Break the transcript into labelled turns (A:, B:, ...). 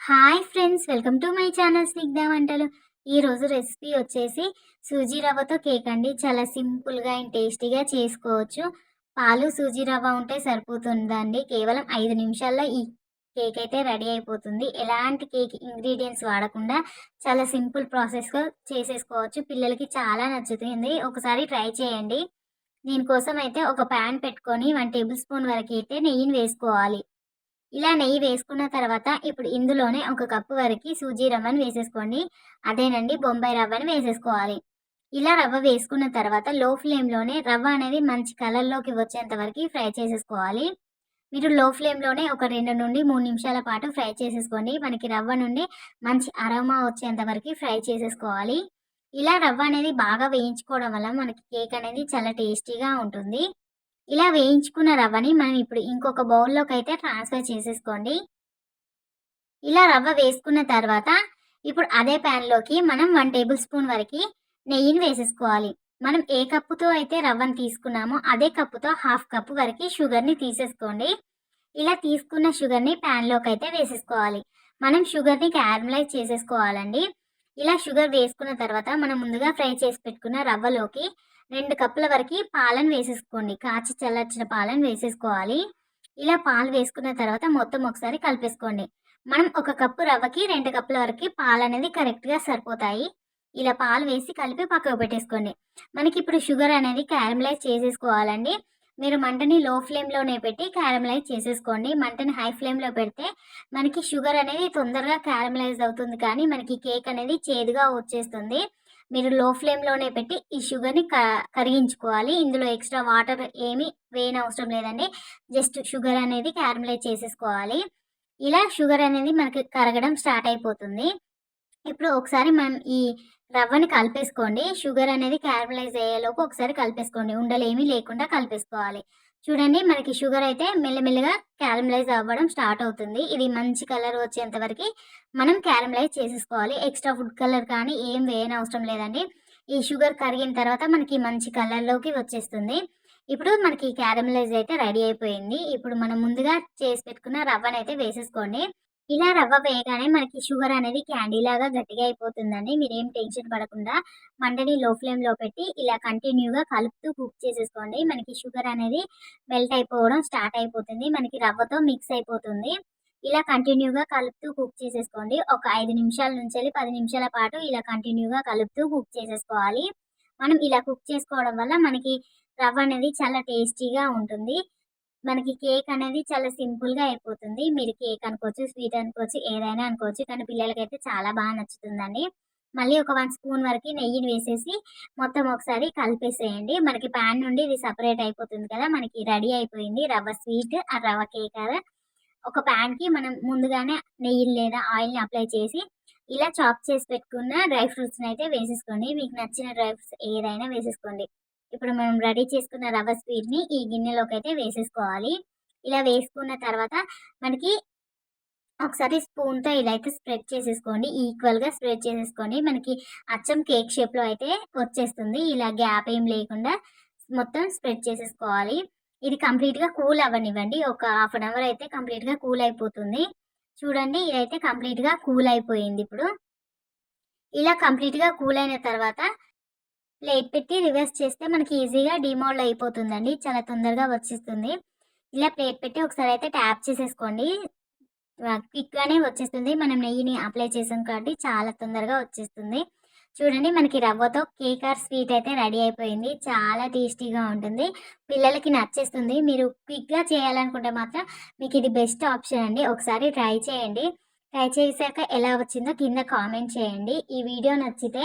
A: Hi friends welcome to my channel Snigdha వంటలు. ఈరోజు recipe వచ్చేసి సూజీ రవ్వతో కేక్ అండి. చాలా సింపుల్గా అండ్ టేస్టీగా చేసుకోవచ్చు. పాలు సూజీ రవ్వ ఉంటే సరిపోతుందండి. కేవలం ఐదు నిమిషాల్లో ఈ కేక్ అయితే రెడీ అయిపోతుంది. ఎలాంటి కేక్ ఇంగ్రీడియంట్స్ వాడకుండా చాలా సింపుల్ ప్రాసెస్గా చేసేసుకోవచ్చు. పిల్లలకి చాలా నచ్చుతుంది. ఒకసారి ట్రై చేయండి. దీనికోసం అయితే ఒక ప్యాన్ పెట్టుకొని వన్ టేబుల్ స్పూన్ వరకు అయితే నెయ్యిని వేసుకోవాలి. ఇలా నెయ్యి వేసుకున్న తర్వాత ఇప్పుడు ఇందులోనే ఒక కప్పు వరకు సూజీ రవ్వని వేసేసుకోండి. అదేనండి బొంబాయి రవ్వని వేసేసుకోవాలి. ఇలా రవ్వ వేసుకున్న తర్వాత లో ఫ్లేమ్లోనే రవ్వ అనేది మంచి కలర్లోకి వచ్చేంత వరకు ఫ్రై చేసేసుకోవాలి. మీరు లో ఫ్లేమ్లోనే ఒక రెండు నుండి మూడు నిమిషాల పాటు ఫ్రై చేసేసుకోండి. మనకి రవ్వ నుండి మంచి అరోమా వచ్చేంత వరకు ఫ్రై చేసేసుకోవాలి. ఇలా రవ్వ అనేది బాగా వేయించుకోవడం వల్ల మనకి కేక్ అనేది చాలా టేస్టీగా ఉంటుంది. ఇలా వేయించుకున్న రవ్వని మనం ఇప్పుడు ఇంకొక బౌల్లోకి అయితే ట్రాన్స్ఫర్ చేసేసుకోండి. ఇలా రవ్వ వేసుకున్న తర్వాత ఇప్పుడు అదే ప్యాన్లోకి మనం వన్ టేబుల్ స్పూన్ వరకు నెయ్యిని వేసేసుకోవాలి. మనం ఏ కప్పుతో అయితే రవ్వను తీసుకున్నామో అదే కప్పుతో హాఫ్ కప్పు వరకు షుగర్ని తీసేసుకోండి. ఇలా తీసుకున్న షుగర్ని ప్యాన్లోకి అయితే వేసేసుకోవాలి. మనం షుగర్ని క్యారమలైజ్ చేసేసుకోవాలండి. ఇలా షుగర్ వేసుకున్న తర్వాత మనం ముందుగా ఫ్రై చేసి పెట్టుకున్న రవ్వలోకి రెండు కప్పుల వరకు పాలను వేసేసుకోండి. కాచి చల్లార్చిన పాలను వేసేసుకోవాలి. ఇలా పాలు వేసుకున్న తర్వాత మొత్తం ఒకసారి కలిపేసుకోండి. మనం ఒక కప్పు రవ్వకి రెండు కప్పుల వరకు పాలు అనేది కరెక్ట్గా సరిపోతాయి. ఇలా పాలు వేసి కలిపి పక్కకు పెట్టేసుకోండి. మనకి ఇప్పుడు షుగర్ అనేది క్యారమలైజ్ చేసేసుకోవాలండి. మీరు మంటని లో ఫ్లేమ్లోనే పెట్టి క్యారమలైజ్ చేసేసుకోండి. మంటని హై ఫ్లేమ్లో పెడితే మనకి షుగర్ అనేది తొందరగా క్యారమలైజ్ అవుతుంది కానీ మనకి కేక్ అనేది చేదుగా వచ్చేస్తుంది. మీరు లో ఫ్లేమ్లోనే పెట్టి ఈ షుగర్ని క కరిగించుకోవాలి. ఇందులో ఎక్స్ట్రా వాటర్ ఏమి వేయనవసరం లేదండి. జస్ట్ షుగర్ అనేది క్యారమలైజ్ చేసేసుకోవాలి. ఇలా షుగర్ అనేది మనకి కరగడం స్టార్ట్ అయిపోతుంది. ఇప్పుడు ఒకసారి మనం ఈ రవ్వని కలిపేసుకోండి. షుగర్ అనేది క్యారమలైజ్ అయ్యేలోపు ఒకసారి కలిపేసుకోండి. ఉండలేమీ లేకుండా కలిపేసుకోవాలి. చూడండి మనకి షుగర్ అయితే మెల్లమెల్లగా క్యారమలైజ్ అవ్వడం స్టార్ట్ అవుతుంది. ఇది మంచి కలర్ వచ్చేంత వరకు మనం క్యారమలైజ్ చేసేసుకోవాలి. ఎక్స్ట్రా ఫుడ్ కలర్ కానీ ఏం వేయని అవసరం లేదండి. ఈ షుగర్ కరిగిన తర్వాత మనకి మంచి కలర్లోకి వచ్చేస్తుంది. ఇప్పుడు మనకి క్యారమలైజ్ అయితే రెడీ అయిపోయింది. ఇప్పుడు మనం ముందుగా చేసి పెట్టుకున్న రవ్వనైతే అయితే వేసేసుకోండి. ఇలా రవ్వ వేయగానే మనకి షుగర్ అనేది క్యాండీ లాగా గట్టిగా అయిపోతుందండి. మీరేం టెన్షన్ పడకుండా మంటని లో ఫ్లేమ్లో పెట్టి ఇలా కంటిన్యూగా కలుపుతూ కుక్ చేసేసుకోండి. మనకి షుగర్ అనేది మెల్ట్ అయిపోవడం స్టార్ట్ అయిపోతుంది. మనకి రవ్వతో మిక్స్ అయిపోతుంది. ఇలా కంటిన్యూగా కలుపుతూ కుక్ చేసేసుకోండి. ఒక ఐదు నిమిషాల నుంచి పది నిమిషాల పాటు ఇలా కంటిన్యూగా కలుపుతూ కుక్ చేసేసుకోవాలి. మనం ఇలా కుక్ చేసుకోవడం వల్ల మనకి రవ్వ అనేది చాలా టేస్టీగా ఉంటుంది. మనకి కేక్ అనేది చాలా సింపుల్గా అయిపోతుంది. మీరు కేక్ అనుకోవచ్చు స్వీట్ అనుకోవచ్చు ఏదైనా అనుకోవచ్చు. కానీ పిల్లలకైతే చాలా బాగా నచ్చుతుందండి. మళ్ళీ ఒక వన్ స్పూన్ వరకు నెయ్యిని వేసేసి మొత్తం ఒకసారి కలిపేసేయండి. మనకి ప్యాన్ నుండి ఇది సపరేట్ అయిపోతుంది కదా మనకి రెడీ అయిపోయింది. రవ్వ స్వీట్ ఆ రవ్వ కేక్ ఒక ప్యాన్కి మనం ముందుగానే నెయ్యి లేదా ఆయిల్ని అప్లై చేసి ఇలా చాప్ చేసి పెట్టుకున్న డ్రై ఫ్రూట్స్ని అయితే వేసేసుకోండి. మీకు నచ్చిన డ్రై ఫ్రూట్స్ ఏదైనా వేసేసుకోండి. ఇప్పుడు మనం రెడీ చేసుకున్న రవ్వ స్వీట్ని ఈ గిన్నెలోకి అయితే వేసేసుకోవాలి. ఇలా వేసుకున్న తర్వాత మనకి ఒకసారి స్పూన్తో ఇలా అయితే స్ప్రెడ్ చేసేసుకోండి. ఈక్వల్గా స్ప్రెడ్ చేసేసుకోండి. మనకి అచ్చం కేక్ షేప్లో అయితే వచ్చేస్తుంది. ఇలా గ్యాప్ ఏం లేకుండా మొత్తం స్ప్రెడ్ చేసేసుకోవాలి. ఇది కంప్లీట్గా కూల్ అవ్వనివ్వండి. ఒక హాఫ్ అన్ అవర్ అయితే కంప్లీట్గా కూల్ అయిపోతుంది. చూడండి ఇదైతే కంప్లీట్గా కూల్ అయిపోయింది ఇప్పుడు. ఇలా కంప్లీట్గా కూల్ అయిన తర్వాత ప్లేట్ పెట్టి రివర్స్ చేస్తే మనకి ఈజీగా డిమోల్డ్ అయిపోతుందండి. చాలా తొందరగా వచ్చేస్తుంది. ఇలా ప్లేట్ పెట్టి ఒకసారి అయితే ట్యాప్ చేసేసుకోండి. క్విక్గానే వచ్చేస్తుంది. మనం నెయ్యిని అప్లై చేసాం కాబట్టి చాలా తొందరగా వచ్చేస్తుంది. చూడండి మనకి రవ్వతో కేక్ ఆర్ స్వీట్ అయితే రెడీ అయిపోయింది. చాలా టేస్టీగా ఉంటుంది. పిల్లలకి నచ్చేస్తుంది. మీరు క్విక్గా చేయాలనుకుంటే మాత్రం మీకు ఇది బెస్ట్ ఆప్షన్ అండి. ఒకసారి ట్రై చేయండి. ట్రై చేశాక ఎలా వచ్చిందో కింద కామెంట్ చేయండి. ఈ వీడియో నచ్చితే